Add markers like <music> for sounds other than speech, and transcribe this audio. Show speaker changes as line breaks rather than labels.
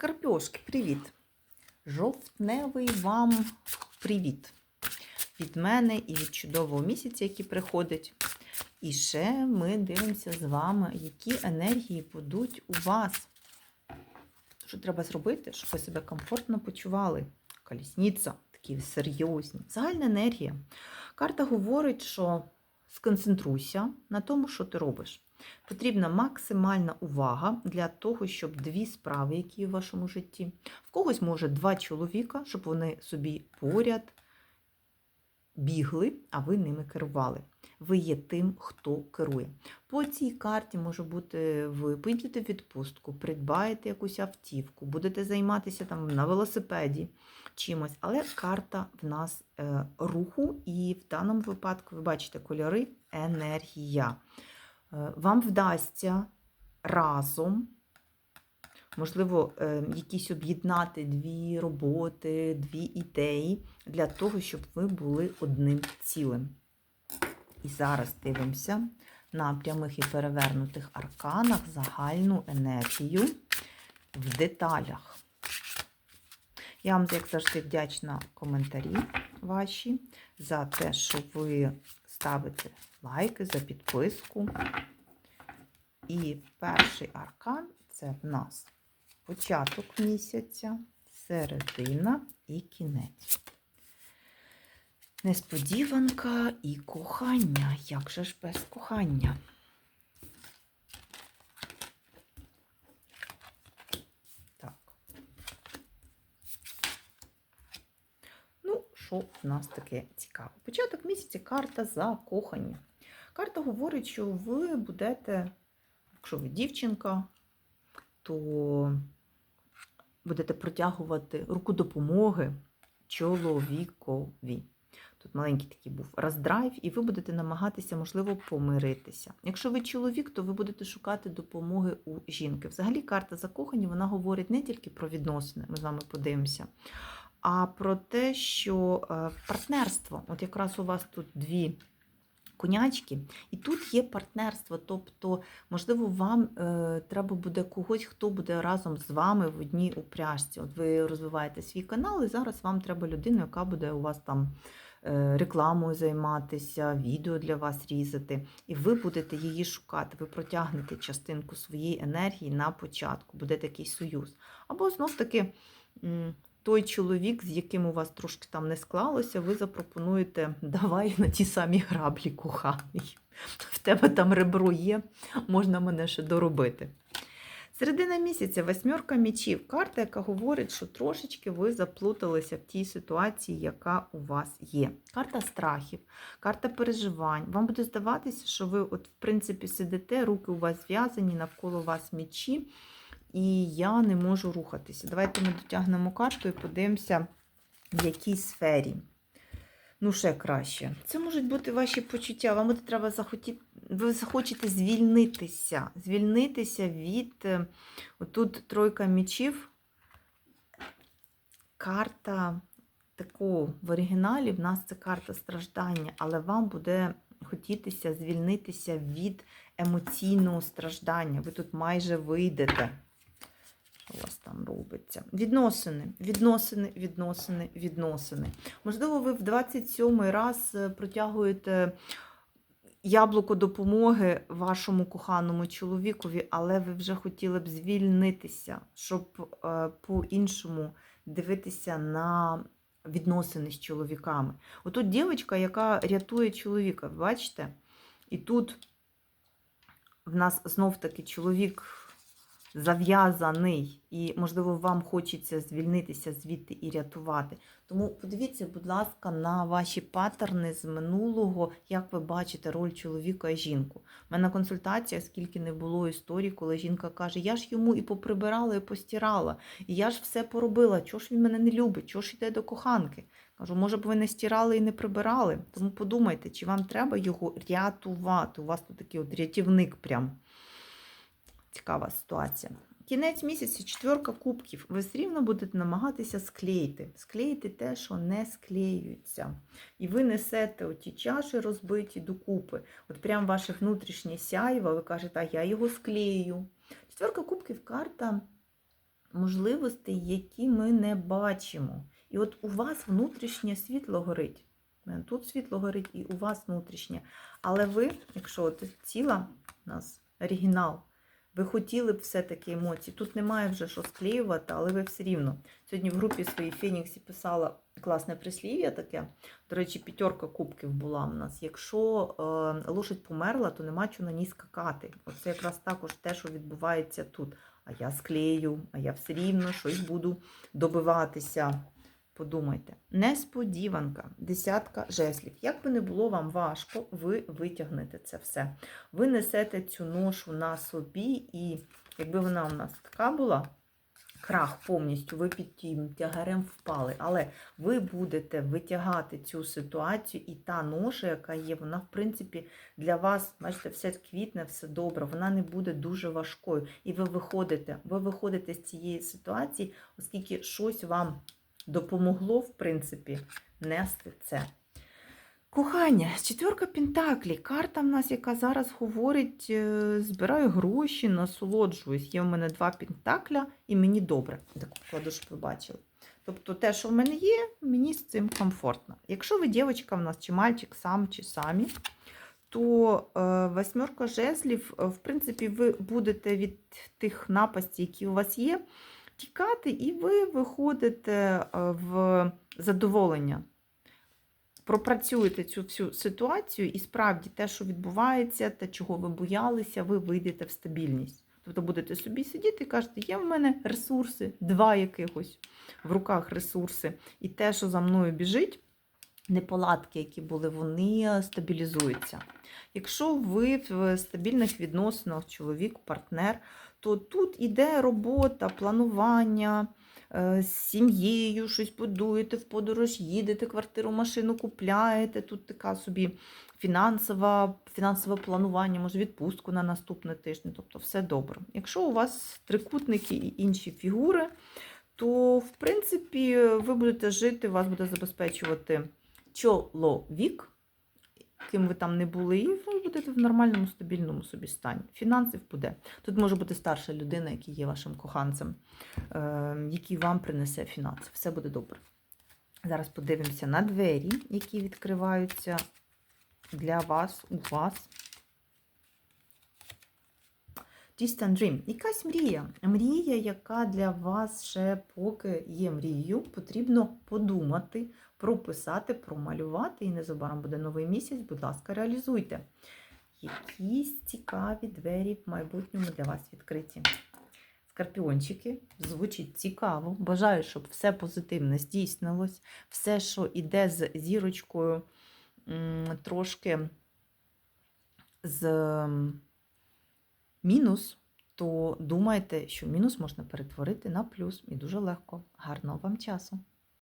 Скорпіошки, привіт! Жовтневий вам привіт! Від мене і від чудового місяця, який приходить. І ще ми дивимося з вами, які енергії будуть у вас. Що треба зробити, щоб ви себе комфортно почували? Колісниця, такі серйозні. Загальна енергія. Карта говорить, що сконцентруйся на тому, що ти робиш. Потрібна максимальна увага для того, щоб дві справи, які в вашому житті, в когось може два чоловіка, щоб вони собі поряд бігли, а ви ними керували. Ви є тим, хто керує. По цій карті може бути, ви поїдете відпустку, придбаєте якусь автівку, будете займатися там на велосипеді чимось, але карта в нас е, руху, і в даному випадку ви бачите кольори енергія. Е, Вам вдасться разом, можливо, е, якісь об'єднати дві роботи, дві ідеї для того, щоб ви були одним цілим. І зараз дивимося на прямих і перевернутих арканах загальну енергію в деталях. Я вам, як завжди, вдячна коментарі ваші за те, що ви ставите лайки, за підписку. І перший аркан це в нас початок місяця, середина і кінець. Несподіванка і кохання. Як же ж без кохання? Так. Ну, що в нас таке цікаве? Початок місяця карта закохання. Карта говорить, що ви будете, якщо ви дівчинка, то будете протягувати руку допомоги чоловікові. Тут маленький такий був роздрайв, і ви будете намагатися, можливо, помиритися. Якщо ви чоловік, то ви будете шукати допомоги у жінки. Взагалі, карта закохані вона говорить не тільки про відносини, ми з вами подивимося, а про те, що е, партнерство, от якраз у вас тут дві конячки, і тут є партнерство. Тобто, можливо, вам е, треба буде когось, хто буде разом з вами в одній упряжці. От ви розвиваєте свій канал, і зараз вам треба людину, яка буде у вас там е, рекламою займатися, відео для вас різати, і ви будете її шукати. Ви протягнете частинку своєї енергії на початку, буде такий союз. Або знов таки. Той чоловік, з яким у вас трошки там не склалося, ви запропонуєте, <laughs> давай на ті самі граблі, коханий. В тебе там ребро є, можна мене ще доробити. Середина місяця, восьмерка мічів. Карта, яка говорить, що трошечки ви заплуталися в тій ситуації, яка у вас є. Карта страхів, карта переживань. Вам буде здаватися, що ви, от, в принципі, сидите, руки у вас зв'язані, навколо вас мічі і я не можу рухатися. Давайте ми дотягнемо карту і подивимося, в якій сфері. Ну, ще краще. Це можуть бути ваші почуття. Вам буде треба захотіти, ви захочете звільнитися. Звільнитися від. е, Отут тройка мічів. Карта таку в оригіналі в нас це карта страждання, але вам буде хотітися звільнитися від емоційного страждання. Ви тут майже вийдете у вас там робиться. Відносини, відносини, відносини, відносини. Можливо, ви в 27-й раз е, протягуєте яблуко допомоги вашому коханому чоловікові, але ви вже хотіли б звільнитися, щоб е, по-іншому дивитися на відносини з чоловіками. Отут дівчинка, яка рятує чоловіка, бачите? І тут в нас знов-таки чоловік зав'язаний, і, можливо, вам хочеться звільнитися звідти і рятувати. Тому подивіться, будь ласка, на ваші паттерни з минулого, як ви бачите роль чоловіка і жінку. У мене на консультаціях, скільки не було історій, коли жінка каже, я ж йому і поприбирала, і постирала, і я ж все поробила, чого ж він мене не любить, чого ж йде до коханки. Кажу, може б ви не стирали і не прибирали. Тому подумайте, чи вам треба його рятувати. У вас тут такий от рятівник прям. Цікава ситуація. Кінець місяця, четверка кубків. Ви все рівно будете намагатися склеїти. Склеїти те, що не склеюється. І ви несете оті чаші розбиті докупи. От прям ваше внутрішнє сяйво, ви кажете, а я його склею. Четверка кубків карта можливостей, які ми не бачимо. І от у вас внутрішнє світло горить. Тут світло горить і у вас внутрішнє. Але ви, якщо от ціла у нас оригінал, ви хотіли б все-таки емоції. Тут немає вже що склеювати, але ви все рівно. Сьогодні в групі своїй Феніксі писала класне прислів'я таке. До речі, п'ятерка кубків була в нас. Якщо е, лошадь померла, то нема чого на ній скакати. Оце якраз також те, що відбувається тут. А я склею, а я все рівно щось буду добиватися. Подумайте, несподіванка, десятка жеслів. Як би не було вам важко, ви витягнете це все. Ви несете цю ношу на собі, і якби вона у нас така була, крах повністю, ви під тим тягарем впали. Але ви будете витягати цю ситуацію, і та ноша, яка є, вона, в принципі, для вас, бачите, все квітне, все добре, вона не буде дуже важкою. І ви виходите, ви виходите з цієї ситуації, оскільки щось вам допомогло, в принципі, нести це. Кохання, четверка Пентаклі. Карта в нас, яка зараз говорить, е, збираю гроші, насолоджуюсь. Є в мене два Пентакля, і мені добре. Так кладу, щоб ви. Тобто те, що в мене є, мені з цим комфортно. Якщо ви дівчинка в нас, чи мальчик, сам чи самі, то е, восьмерка жезлів, е, в принципі, ви будете від тих напастей, які у вас є, тікати, і ви виходите е, в задоволення. Пропрацюєте цю всю ситуацію, і справді те, що відбувається, те, чого ви боялися, ви вийдете в стабільність. Тобто будете собі сидіти і кажете, є в мене ресурси, два якихось в руках ресурси. І те, що за мною біжить, неполадки, які були, вони стабілізуються. Якщо ви в стабільних відносинах, чоловік, партнер, то тут іде робота, планування е, з сім'єю, щось будуєте, в подорож їдете, квартиру, машину купляєте. Тут така собі фінансова, фінансове планування, може відпустку на наступний тиждень. Тобто все добре. Якщо у вас трикутники і інші фігури, то в принципі ви будете жити, вас буде забезпечувати чоловік, ким ви там не були, і ви будете в нормальному, стабільному собі стані. Фінансів буде. Тут може бути старша людина, яка є вашим коханцем, е, який вам принесе фінанси. Все буде добре. Зараз подивимося на двері, які відкриваються для вас, у вас. Distant Dream. Якась мрія. Мрія, яка для вас ще поки є мрією, потрібно подумати, прописати, промалювати, і незабаром буде новий місяць, будь ласка, реалізуйте. Якісь цікаві двері в майбутньому для вас відкриті. Скорпіончики, звучить цікаво. Бажаю, щоб все позитивне здійснилось. Все, що йде з зірочкою, трошки з мінус, то думайте, що мінус можна перетворити на плюс. І дуже легко. Гарного вам часу!